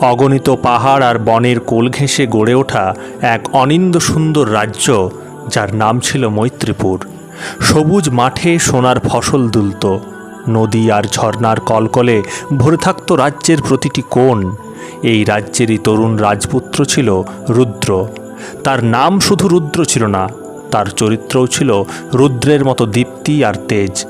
অগণিত পাহাড় আর বনের কোল ঘেঁষে গড়ে ওঠা এক অনিন্দ সুন্দর রাজ্য, যার নাম ছিল মৈত্রীপুর। সবুজ মাঠে সোনার ফসল দুলত, নদী আর ঝর্ণার কলকলে ভরে থাকত রাজ্যের প্রতিটি কোণ। এই রাজ্যেরই তরুণ রাজপুত্র ছিল রুদ্র। তার নাম শুধু রুদ্র ছিল না, তার চরিত্রও ছিল রুদ্রের মতো দীপ্তি আর তেজ।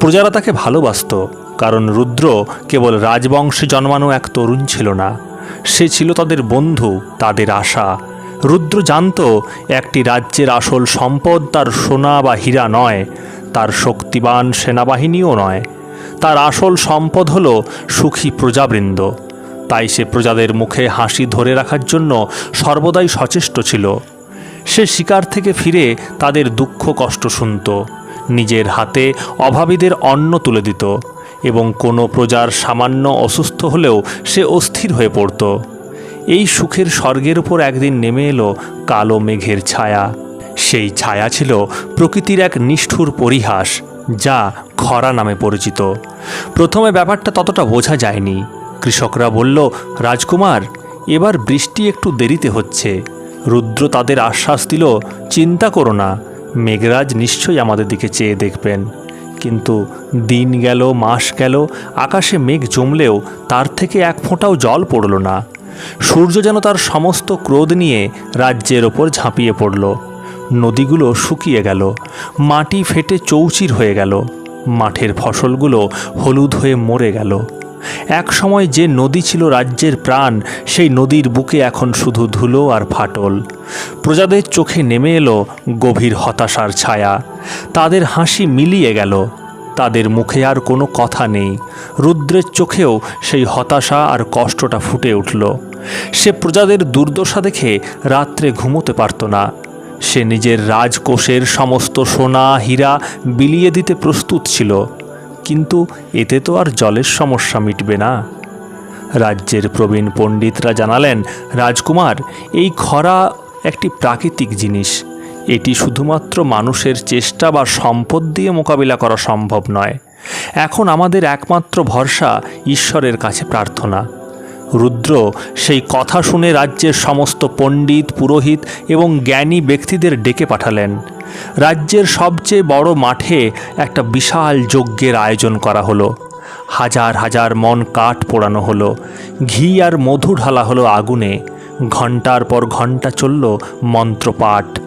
প্রজারা তাকে ভালোবাসত কারণ রুদ্র কেবল রাজবংশে জন্মানো এক তরুণ ছিল না। সে ছিল তাদের বন্ধু, তাদের আশা। রুদ্র জানত, একটি রাজ্যের আসল সম্পদ তার সোনা বা হীরা নয়, তার শক্তিবান সেনাবাহিনীও নয়। তার আসল সম্পদ হল সুখী প্রজাবৃন্দ। তাই সে প্রজাদের মুখে হাসি ধরে রাখার জন্য সর্বদাই সচেষ্ট ছিল। সে শিকার থেকে ফিরে তাদের দুঃখ কষ্ট শুনত, নিজের হাতে অভাবীদের অন্ন তুলে দিত। এবং কোনো প্রজার সামান্য অসুস্থ হলেও সে অস্থির হয়ে পড়ত। এই সুখের স্বর্গের উপর একদিন নেমে এলো কালো মেঘের ছায়া। সেই ছায়া ছিল প্রকৃতির এক নিষ্ঠুর পরিহাস, যা খরা নামে পরিচিত। প্রথমে ব্যাপারটা ততটা বোঝা যায়নি। কৃষকরা বলল, রাজকুমার, এবার বৃষ্টি একটু দেরিতে হচ্ছে। রুদ্র তাদের আশ্বাস দিল, চিন্তা করো না, মেঘরাজ নিশ্চয়ই আমাদের দিকে চেয়ে দেখবেন। কিন্তু দিন গেল, মাস গেল, আকাশে মেঘ জমলেও তার থেকে এক ফোঁটাও জল পড়ল না। সূর্য যেন তার সমস্ত ক্রোধ নিয়ে রাজ্যের ওপর ঝাঁপিয়ে পড়ল। নদীগুলো শুকিয়ে গেল, মাটি ফেটে চৌচির হয়ে গেল, মাঠের ফসলগুলো হলুদ হয়ে মরে গেল। এক সময় যে নদী ছিল রাজ্যের প্রাণ, সেই নদীর বুকে এখন শুধু ধুলো আর ফাটল। প্রজাদের চোখে নেমে এলো গভীর হতাশার ছায়া। তাদের হাসি মিলিয়ে গেল। তাদের মুখে আর কোনো কথা নেই। রুদ্রের চোখেও সেই হতাশা আর কষ্টটা ফুটে উঠল। সে প্রজাদের দুর্দশা দেখে রাত্রে ঘুমোতে পারত না। সে নিজের রাজকোষের সমস্ত সোনা, হীরা বিলিয়ে দিতে প্রস্তুত ছিল। কিন্তু এতে তো আর জলের সমস্যা মিটবে না। রাজ্যের প্রবীণ পণ্ডিতরা জানালেন, রাজকুমার, এই খরা একটি প্রাকৃতিক জিনিস। এটি শুধুমাত্র মানুষের চেষ্টা বা সম্পদ দিয়ে মোকাবিলা করা সম্ভব নয়। এখন আমাদের একমাত্র ভরসা ঈশ্বরের কাছে প্রার্থনা। রুদ্র সেই কথা শুনে রাজ্যের সমস্ত পণ্ডিত, পুরোহিত এবং জ্ঞানী ব্যক্তিদের ডেকে পাঠালেন। রাজ্যের সবচেয়ে বড় মাঠে একটা বিশাল যজ্ঞের আয়োজন করা হলো। হাজার হাজার মন কাঠ পোড়ানো হলো, ঘি আর মধু ঢালা হলো আগুনে ঘণ্টার পর ঘণ্টা চলল মন্ত্রপাঠ।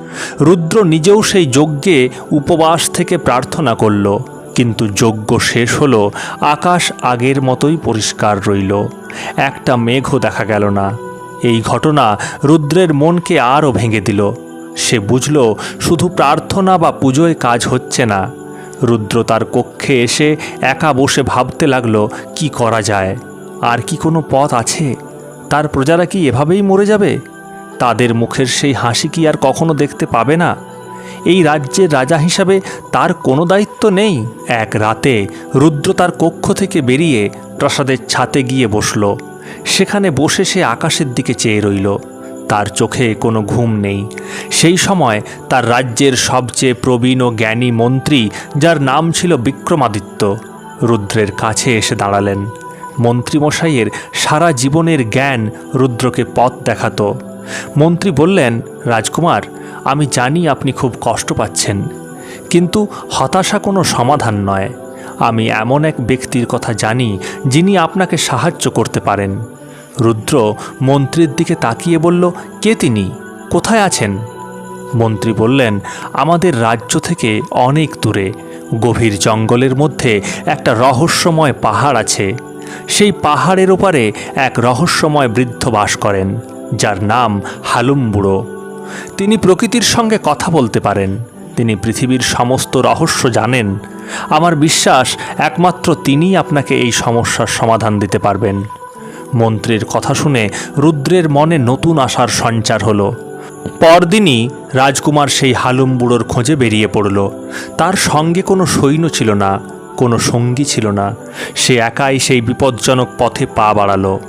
রুদ্র নিজেও সেই যজ্ঞে উপবাস থেকে প্রার্থনা করল। কিন্তু যজ্ঞ শেষ হলো, আকাশ আগের মতোই পরিষ্কার রইল। একটা মেঘও দেখা গেল না। এই ঘটনা রুদ্রের মনকে আরও ভেঙে দিল। সে বুঝল, শুধু প্রার্থনা বা পুজোয় কাজ হচ্ছে না। রুদ্র তার কক্ষে এসে একা বসে ভাবতে লাগল, কি করা যায়? আর কি কোনো পথ আছে? তার প্রজারা কি এভাবেই মরে যাবে? তাদের মুখের সেই হাসি কি আর কখনো দেখতে পাবে না? এই রাজ্যের রাজা হিসাবে তার কোনো দায়িত্ব নেই। এক রাতে রুদ্র তার কক্ষ থেকে বেরিয়ে প্রাসাদের ছাতে গিয়ে বসল। সেখানে বসে সে আকাশের দিকে চেয়ে রইল। তার চোখে কোনো ঘুম নেই। সেই সময় তার রাজ্যের সবচেয়ে প্রবীণ ও জ্ঞানী মন্ত্রী, যার নাম ছিল বিক্রমাদিত্য, রুদ্রের কাছে এসে দাঁড়ালেন। মন্ত্রীমশাইয়ের সারা জীবনের জ্ঞান রুদ্রকে পথ দেখাতো। মন্ত্রী বললেন, রাজকুমার আমি জানি আপনি খুব কষ্ট পাচ্ছেন। কিন্তু হতাশা কোনো সমাধান নয়। আমি এমন এক ব্যক্তির কথা জানি, যিনি আপনাকে সাহায্য করতে পারেন। রুদ্র মন্ত্রীর দিকে তাকিয়ে বলল, কে তিনি? কোথায় আছেন? মন্ত্রী বললেন, আমাদের রাজ্য থেকে অনেক দূরে। গভীর জঙ্গলের মধ্যে একটা রহস্যময় পাহাড় আছে। সেই পাহাড়ের ওপারে এক রহস্যময় বৃদ্ধ বাস করেন, যার নাম হালুম বুড়ো তিনি প্রকৃতির সঙ্গে কথা বলতে পারেন। তিনি পৃথিবীর সমস্ত রহস্য জানেন। আমার বিশ্বাস, একমাত্র তিনিই আপনাকে এই সমস্যার সমাধান দিতে পারবেন। মন্ত্রীর কথা শুনে রুদ্রের মনে নতুন আশার সঞ্চার হলো। পরদিনই রাজকুমার সেই হালুম বুড়োর খোঁজে বেরিয়ে পড়ল। তার সঙ্গে কোনো সৈন্য ছিল না, কোনো সঙ্গী ছিল না। সে একাই সেই বিপজ্জনক পথে পা বাড়ালো।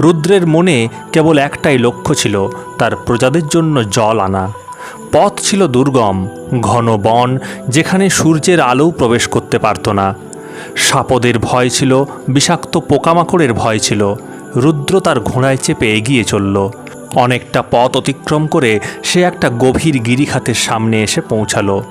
রুদ্রের মনে কেবল একটাই লক্ষ্য ছিল, তার প্রজাদের জন্য জল আনা। পথ ছিল দুর্গম, ঘন বন, যেখানে সূর্যের আলোও প্রবেশ করতে পারত না। সাপদের ভয় ছিল, বিষাক্ত পোকামাকড়ের ভয় ছিল। রুদ্র তার ঘোড়ায় চেপে এগিয়ে চলল। অনেকটা পথ অতিক্রম করে সে একটা গভীর গিরিখাতের সামনে এসে পৌঁছালো।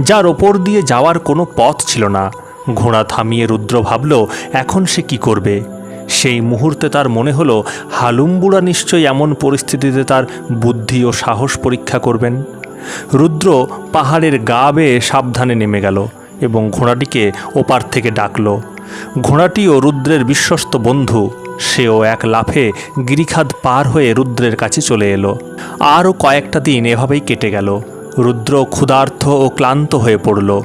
যার ওপর দিয়ে যাওয়ার কোনো পথ ছিল না। ঘোড়া থামিয়ে রুদ্র ভাবল, এখন সে কি করবে? সেই মুহূর্তে তার মনে হলো, হালুমবুড়া নিশ্চয়ই এমন পরিস্থিতিতে তার বুদ্ধি ও সাহস পরীক্ষা করবেন। রুদ্র পাহাড়ের গা বেয়ে সাবধানে নেমে গেল এবং ঘোড়াটিকে ওপার থেকে ডাকল। ঘোড়াটিও রুদ্রের বিশ্বস্ত বন্ধু, সেও এক লাফে গিরিখাদ পার হয়ে রুদ্রের কাছে চলে এলো। আরও কয়েকটা দিন এভাবেই কেটে গেল। রুদ্র ক্ষুধার্থ ও ক্লান্ত হয়ে পড়ল।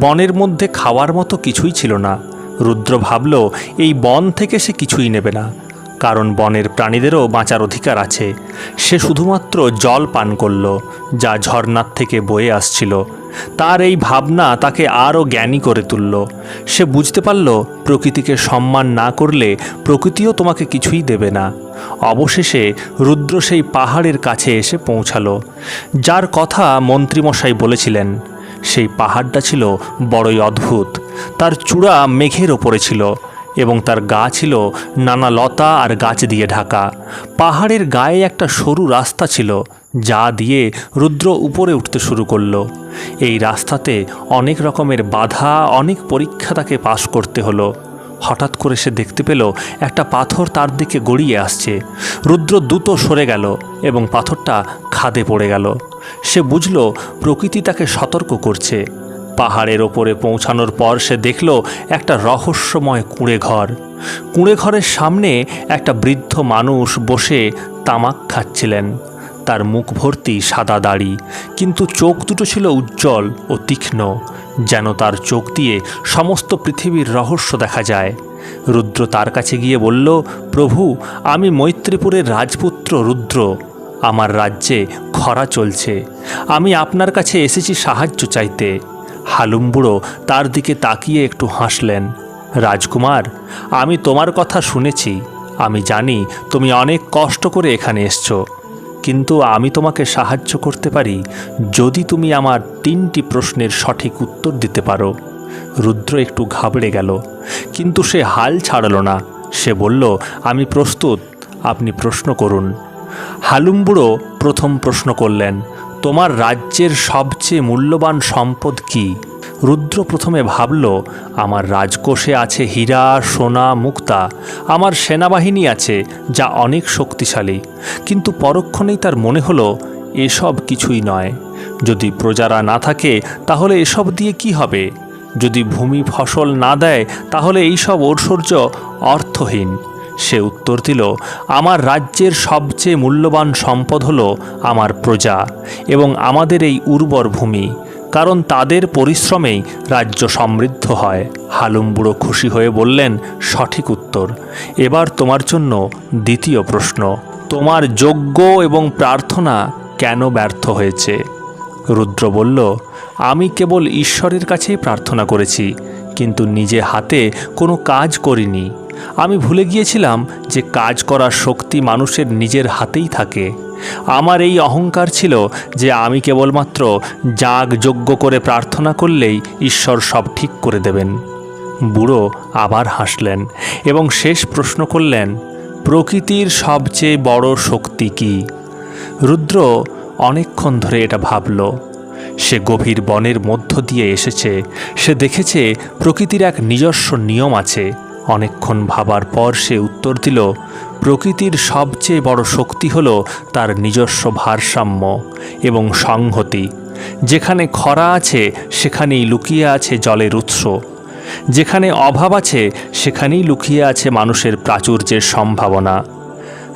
বনের মধ্যে খাওয়ার মতো কিছুই ছিল না। রুদ্র ভাবল, এই বন থেকে সে কিছুই নেবে না। কারণ বনের প্রাণীদেরও বাঁচার অধিকার আছে। সে শুধুমাত্র জল পান করল, যা ঝর্নার থেকে বয়ে আসছিল। তার এই ভাবনা তাকে আরও জ্ঞানী করে তুলল। সে বুঝতে পারল, প্রকৃতিকে সম্মান না করলে প্রকৃতিও তোমাকে কিছুই দেবে না। অবশেষে রুদ্র সেই পাহাড়ের কাছে এসে পৌঁছালো। যার কথা মন্ত্রীমশাই বলেছিলেন সেই পাহাড়টা ছিল বড়ই অদ্ভুত। তার চূড়া মেঘের ওপরে ছিল এবং তার গা ছিল নানা লতা আর গাছ দিয়ে ঢাকা। পাহাড়ের গায়ে একটা সরু রাস্তা ছিল, যা দিয়ে রুদ্র উপরে উঠতে শুরু করল। এই রাস্তাতে অনেক রকমের বাধা, অনেক পরীক্ষা তাকে পাশ করতে হলো। হঠাৎ করে সে দেখতে পেল একটা পাথর তার দিকে গড়িয়ে আসছে। রুদ্র দ্রুত সরে গেল এবং পাথরটা খাদে পড়ে গেল। সে বুঝল প্রকৃতি তাকে সতর্ক করছে। পাহাড়ের ওপরে পৌঁছানোর পর সে দেখল একটা রহস্যময় কুঁড়ে ঘর কুঁড়ে ঘরের সামনে একটা বৃদ্ধ মানুষ বসে তামাক খাচ্ছিলেন। তার মুখ ভর্তি সাদা দাড়ি, কিন্তু চোখ দুটো ছিল উজ্জ্বল ও তীক্ষ্ণ, যেন তার চোখ দিয়ে সমস্ত পৃথিবীর রহস্য দেখা যায়। রুদ্র তার কাছে গিয়ে বলল, প্রভু, আমি মৈত্রীপুরের রাজপুত্র রুদ্র। আমার রাজ্যে খরা চলছে। আমি আপনার কাছে এসেছি সাহায্য চাইতে। হালুমবুড়ো তার দিকে তাকিয়ে একটু হাসলেন। রাজকুমার, আমি তোমার কথা শুনেছি। আমি জানি তুমি অনেক কষ্ট করে এখানে এসছো। কিন্তু আমি তোমাকে সাহায্য করতে পারি যদি তুমি আমার তিনটি প্রশ্নের সঠিক উত্তর দিতে পারো। রুদ্র একটু ঘাবড়ে গেল, কিন্তু সে হাল ছাড়ল না। সে বলল, আমি প্রস্তুত। আপনি প্রশ্ন করুন। হালুমবুড়ো প্রথম প্রশ্ন করলেন, তোমার রাজ্যের সবচেয়ে মূল্যবান সম্পদ কি? রুদ্র প্রথমে ভাবল, আমার রাজকোষে আছে হীরা, সোনা, মুক্তা। আমার সেনাবাহিনী আছে যা অনেক শক্তিশালী। কিন্তু পরক্ষণেই তার মনে হলো, এসব কিছুই নয়। যদি প্রজারা না থাকে, তাহলে এসব দিয়ে কি হবে? যদি ভূমি ফসল না দেয়, তাহলে এইসব ঐশ্বর্য অর্থহীন। সে উত্তর দিল, আমার রাজ্যের সবচেয়ে মূল্যবান সম্পদ হলো আমার প্রজা এবং আমাদের এই উর্বর ভূমি, কারণ তাদের পরিশ্রমেই রাজ্য সমৃদ্ধ হয়। হালুম বুড়ো খুশি হয়ে বললেন, সঠিক উত্তর। এবার তোমার জন্য দ্বিতীয় প্রশ্ন, তোমার যোগ্য এবং প্রার্থনা কেন ব্যর্থ হয়েছে? রুদ্র বলল, আমি কেবল ঈশ্বরের কাছেই প্রার্থনা করেছি, কিন্তু নিজে হাতে কোনো কাজ করিনি। আমি ভুলে গিয়েছিলাম যে কাজ করার শক্তি মানুষের নিজের হাতেই থাকে। আমার এই অহংকার ছিল যে আমি কেবলমাত্র যাগ যজ্ঞ করে প্রার্থনা করলেই ঈশ্বর সব ঠিক করে দেবেন। বুড়ো আবার হাসলেন এবং শেষ প্রশ্ন করলেন, প্রকৃতির সবচেয়ে বড় শক্তি কি? রুদ্র অনেকক্ষণ ধরে এটা ভাবল। সে গভীর বনের মধ্য দিয়ে এসেছে। সে দেখেছে প্রকৃতির এক নিজস্ব নিয়ম আছে। অনেকক্ষণ ভাবার পর সে উত্তর দিল, প্রকৃতির সবচেয়ে বড় শক্তি হল তার নিজস্ব ভারসাম্য এবং সংহতি। যেখানে খরা আছে, সেখানেই লুকিয়ে আছে জলের উৎস। যেখানে অভাব আছে, সেখানেই লুকিয়ে আছে মানুষের প্রাচুর্যের সম্ভাবনা।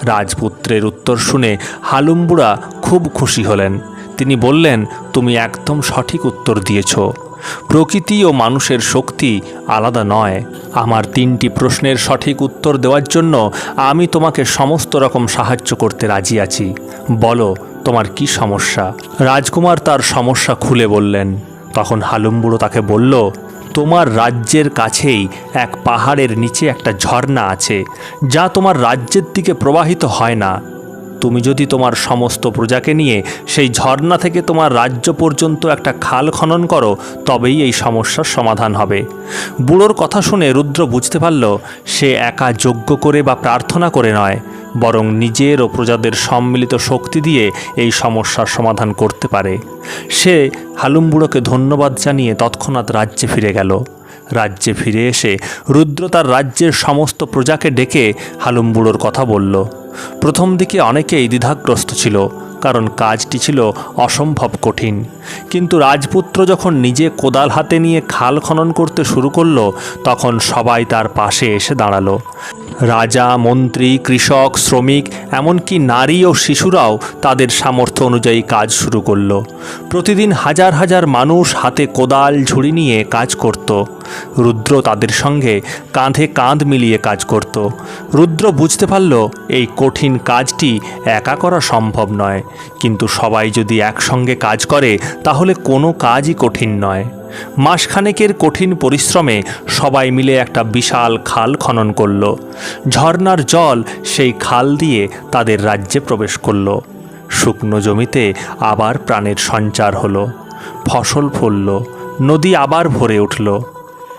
রাজপুত্রের উত্তর শুনে হালুম্বুড়া খুব খুশি হলেন। তিনি বললেন, তুমি একদম সঠিক উত্তর দিয়েছ। প্রকৃতি ও মানুষের শক্তি আলাদা নয়। আমার তিনটি প্রশ্নের সঠিক উত্তর দেওয়ার জন্য আমি তোমাকে সমস্ত রকম সাহায্য করতে রাজি আছি। বলো, তোমার কি সমস্যা? রাজকুমার তার সমস্যা খুলে বললেন। তখন হালুম্বুড়ো তাকে বলল, তোমার রাজ্যের কাছেই এক পাহাড়ের নিচে একটা ঝর্ণা আছে, যা তোমার রাজ্যের দিকে প্রবাহিত হয় না। তুমি যদি তোমার সমস্ত প্রজাকে নিয়ে সেই ঝর্ণা থেকে তোমার রাজ্য পর্যন্ত একটা খাল খনন করো, তবেই এই সমস্যার সমাধান হবে। বুড়োর কথা শুনে রুদ্র বুঝতে পারল, সে একা যজ্ঞ করে বা প্রার্থনা করে নয়, বরং নিজের ও প্রজাদের সম্মিলিত শক্তি দিয়ে এই সমস্যার সমাধান করতে পারে। সে হালুম বুড়োকে ধন্যবাদ জানিয়ে তৎক্ষণাৎ রাজ্যে ফিরে গেল। রাজ্যে ফিরে এসে রুদ্র তার রাজ্যের সমস্ত প্রজাকে ডেকে হালুম বুড়োর কথা বলল। প্রথম দিকে অনেকেই দ্বিধাগ্রস্ত ছিল, কারণ কাজটি ছিল অসম্ভব কঠিন। কিন্তু রাজপুত্র যখন নিজে কোদাল হাতে নিয়ে খাল খনন করতে শুরু করল, তখন সবাই তার পাশে এসে দাঁড়াল। রাজা, মন্ত্রী, কৃষক, শ্রমিক, এমনকি নারী ও শিশুরাও তাদের সামর্থ্য অনুযায়ী কাজ শুরু করল। প্রতিদিন হাজার হাজার মানুষ হাতে কোদাল, ঝুড়ি নিয়ে কাজ করত। রুদ্র তাদের সঙ্গে কাঁধে কাঁধ মিলিয়ে কাজ করত। রুদ্র বুঝতে পারল, এই কঠিন কাজটি একা করা সম্ভব নয়। কিন্তু সবাই যদি একসঙ্গে কাজ করে, তাহলে কোনো কাজই কঠিন নয়। মাসখানেকের কঠিন পরিশ্রমে সবাই মিলে একটা বিশাল খাল খনন করল। ঝর্নার জল সেই খাল দিয়ে তাদের রাজ্যে প্রবেশ করল। শুকনো জমিতে আবার প্রাণের সঞ্চার হলো। ফসল ফলল, নদী আবার ভরে উঠল।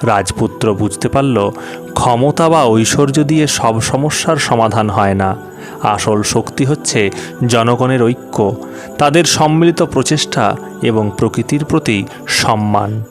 রাজপুত্র বুঝতে পারল, ক্ষমতা বা ঐশ্বর্য দিয়ে সব সমস্যার সমাধান হয় না। আসল শক্তি হচ্ছে জনগণের ঐক্য, তাদের সম্মিলিত প্রচেষ্টা এবং প্রকৃতির প্রতি সম্মান।